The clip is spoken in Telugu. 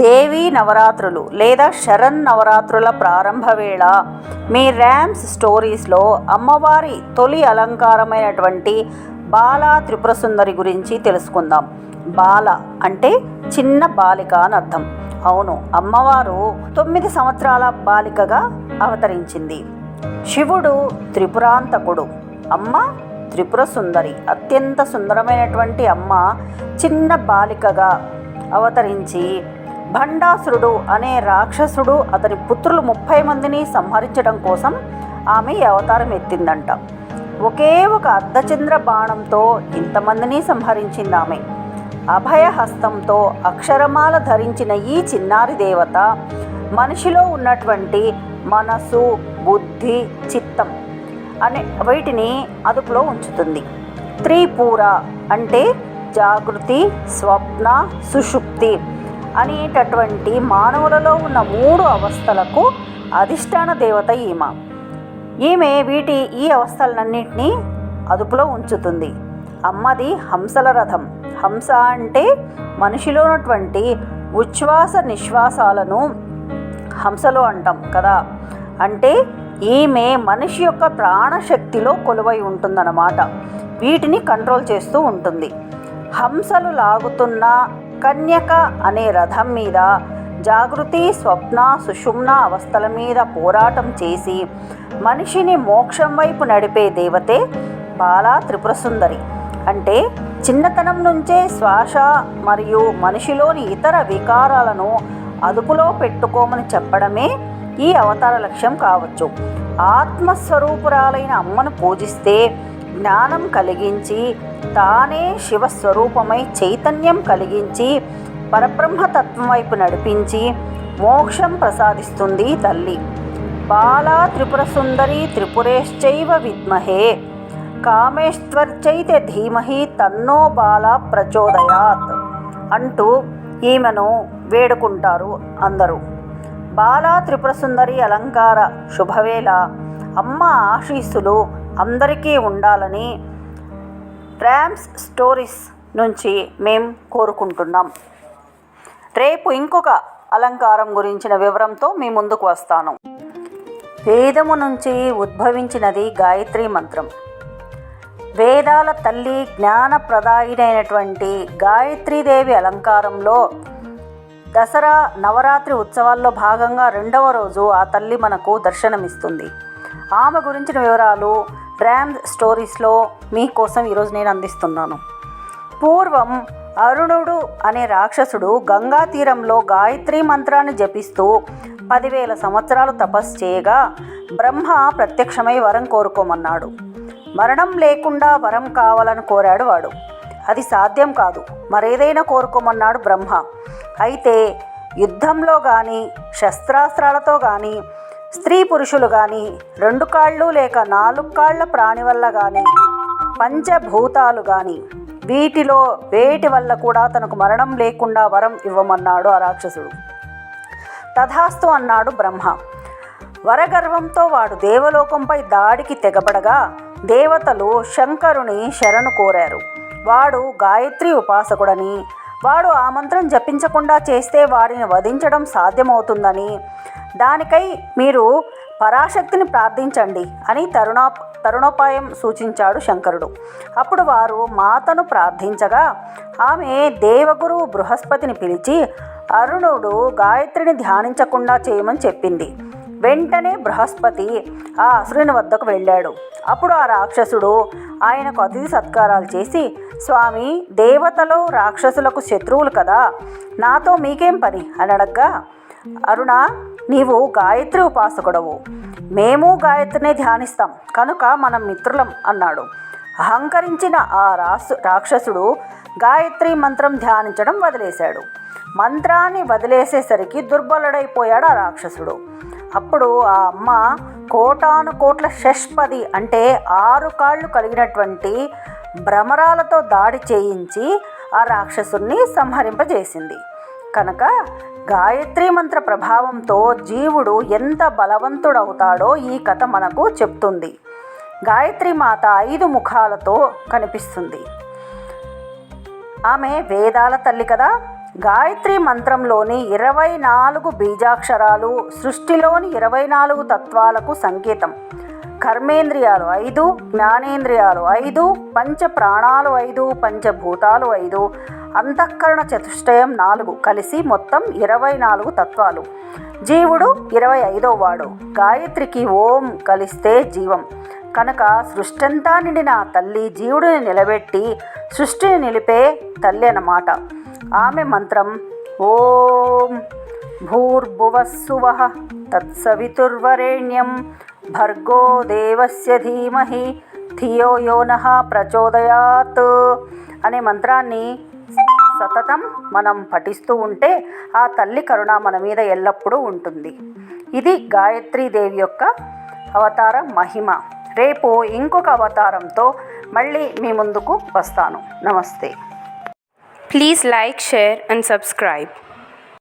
దేవీ నవరాత్రులు లేదా శరణ్ నవరాత్రుల ప్రారంభ వేళ మీ ర్యామ్స్ స్టోరీస్లో అమ్మవారి తొలి అలంకారమైనటువంటి బాల త్రిపుర సుందరి గురించి తెలుసుకుందాం. బాల అంటే చిన్న బాలిక అని అర్థం. అవును అమ్మవారు తొమ్మిది సంవత్సరాల బాలికగా అవతరించింది. శివుడు త్రిపురాంతకుడు అమ్మ త్రిపుర సుందరి అత్యంత సుందరమైనటువంటి అమ్మ చిన్న బాలికగా అవతరించి భండాసురుడు అనే రాక్షసుడు అతని పుత్రులు ముప్పై మందిని సంహరించడం కోసం ఆమె అవతారం ఎత్తిందంట. ఒకే ఒక అర్ధచంద్ర బాణంతో ఇంతమందిని సంహరించింది ఆమె. అభయహస్తంతో అక్షరమాల ధరించిన ఈ చిన్నారి దేవత మనిషిలో ఉన్నటువంటి మనసు బుద్ధి చిత్తం అనే వీటిని అదుపులో ఉంచుతుంది. త్రిపూర అంటే జాగృతి స్వప్న సుషుప్తి అనేటటువంటి మానవులలో ఉన్న మూడు అవస్థలకు అధిష్టాన దేవత ఈమె. ఈమె వీటి ఈ అవస్థలన్నింటినీ అదుపులో ఉంచుతుంది. అమ్మది హంసల రథం. హంస అంటే మనిషిలో ఉన్నటువంటి ఉచ్ఛ్వాస నిశ్వాసాలను హంసలో అంటాం కదా. అంటే ఈమె మనిషి యొక్క ప్రాణశక్తిలో కొలువై ఉంటుందన్నమాట. వీటిని కంట్రోల్ చేస్తూ ఉంటుంది. హంసలు లాగుతున్న కన్యక అనే రథం మీద జాగృతి స్వప్న సుషుమ్న అవస్థల మీద పోరాటం చేసి మనిషిని మోక్షం వైపు నడిపే దేవతే బాలా త్రిపుర సుందరి అంటే చిన్నతనం నుంచే శ్వాస మరియు మనిషిలోని ఇతర వికారాలను అదుపులో పెట్టుకోమని చెప్పడమే ఈ అవతార లక్ష్యం కావచ్చు. ఆత్మస్వరూపురాలైన అమ్మను పూజిస్తే జ్ఞానం కలిగించి తానే శివస్వరూపమై చైతన్యం కలిగించి పరబ్రహ్మతత్వం వైపు నడిపించి మోక్షం ప్రసాదిస్తుంది తల్లి. బాలా త్రిపుర సుందరి త్రిపురేశ్చైవ విద్మహే. కామేశ్వర్చైతే ధీమహి తన్నో బాల ప్రచోదయాత్ అంటూ ఈమెను వేడుకుంటారు అందరూ. బాలా త్రిపుర సుందరి అలంకార శుభవేళ అమ్మ ఆశీస్సులు అందరికీ ఉండాలని ర్యామ్స్ స్టోరీస్ నుంచి మేం కోరుకుంటున్నాం. రేపు ఇంకొక అలంకారం గురించిన వివరంతో మీ ముందుకు వస్తాను. వేదము నుంచి ఉద్భవించినది గాయత్రి మంత్రం. వేదాల తల్లి జ్ఞానప్రదాయినైనటువంటి గాయత్రీదేవి అలంకారంలో దసరా నవరాత్రి ఉత్సవాల్లో భాగంగా రెండవ రోజు ఆ తల్లి మనకు దర్శనమిస్తుంది. ఆమె గురించిన వివరాలు ర్యామ్ స్టోరీస్లో మీకోసం ఈరోజు నేను అందిస్తున్నాను. పూర్వం అరుణుడు అనే రాక్షసుడు గంగా తీరంలో గాయత్రి మంత్రాన్ని జపిస్తూ పదివేల సంవత్సరాలు తపస్సు చేయగా బ్రహ్మ ప్రత్యక్షమై వరం కోరుకోమన్నాడు. మరణం లేకుండా వరం కావాలని కోరాడు వాడు. అది సాధ్యం కాదు. మరేదైనా కోరుకోమన్నాడు బ్రహ్మ. అయితే యుద్ధంలో కానీ శస్త్రాస్త్రాలతో కానీ స్త్రీ పురుషులు కానీ రెండు కాళ్ళు లేక నాలుగు కాళ్ళ ప్రాణి వల్ల కానీ పంచభూతాలు కానీ వీటిలో వేటి వల్ల కూడా తనకు మరణం లేకుండా వరం ఇవ్వమన్నాడు ఆ రాక్షసుడు. తథాస్తు అన్నాడు బ్రహ్మ వరగర్వంతో వాడు దేవలోకంపై దాడికి తెగబడగా దేవతలు శంకరుని శరణు కోరారు. వాడు గాయత్రి ఉపాసకుడని వాడు ఆ మంత్రం జపించకుండా చేస్తే వాడిని వధించడం సాధ్యమవుతుందని. దానికై మీరు పరాశక్తిని ప్రార్థించండి అని తరుణా తరుణోపాయం సూచించాడు శంకరుడు. అప్పుడు వారు మాతను ప్రార్థించగా ఆమె దేవగురువు బృహస్పతిని పిలిచి అరుణుడు గాయత్రిని ధ్యానించకుండా చేయమని చెప్పింది. వెంటనే బృహస్పతి ఆ అసురుని వద్దకు వెళ్ళాడు. అప్పుడు ఆ రాక్షసుడు ఆయనకు అతిథి సత్కారాలు చేసి స్వామి దేవతలు రాక్షసులకు శత్రువులు కదా. నాతో మీకేం పని? అని అడగ్గా అరుణ నీవు గాయత్రి ఉపాసకుడవు. మేము గాయత్రినే ధ్యానిస్తాం. కనుక మనం మిత్రులం అన్నాడు. అహంకరించిన ఆ రాసు రాక్షసుడు గాయత్రి మంత్రం ధ్యానించడం వదిలేశాడు. మంత్రాన్ని వదిలేసేసరికి దుర్బలుడైపోయాడు ఆ రాక్షసుడు. అప్పుడు ఆ అమ్మ కోటాను కోట్ల షష్పది అంటే ఆరు కాళ్ళు కలిగినటువంటి భ్రమరాలతో దాడి చేయించి ఆ రాక్షసుని సంహరింపజేసింది. కనుక గాయత్రి మంత్ర ప్రభావంతో జీవుడు ఎంత బలవంతుడవుతాడో ఈ కథ మనకు చెప్తుంది. గాయత్రి మాత ఐదు ముఖాలతో కనిపిస్తుంది. ఆమె వేదాల తల్లి కదా. గాయత్రి మంత్రంలోని ఇరవై నాలుగు బీజాక్షరాలు సృష్టిలోని ఇరవై నాలుగు తత్వాలకు సంకేతం. కర్మేంద్రియాలు ఐదు జ్ఞానేంద్రియాలు ఐదు పంచ ప్రాణాలు ఐదు పంచభూతాలు ఐదు. అంతఃకరణ చతుష్టయం నాలుగు. కలిసి మొత్తం ఇరవై నాలుగు తత్వాలు. జీవుడు ఇరవై ఐదో వాడు. గాయత్రికి ఓం కలిస్తే జీవం. కనుక సృష్టంతా నిండిన తల్లి జీవుడిని నిలబెట్టి సృష్టిని నిలిపే తల్లి అన్నమాట. ఆమె మంత్రం ఓం భూర్భువస్సువ తత్సవితుర్వరేణ్యం. భర్గో దేవస్య ధీమహి ధియో యో ప్రచోదయాత్ అనే మంత్రాన్ని సతతం మనం పఠిస్తూ ఉంటే ఆ తల్లి కరుణ మన మీద ఎల్లప్పుడూ ఉంటుంది. ఇది గాయత్రీదేవి యొక్క అవతార మహిమ. రేపు ఇంకొక అవతారంతో మళ్ళీ మీ ముందుకు వస్తాను. నమస్తే. Please like share and subscribe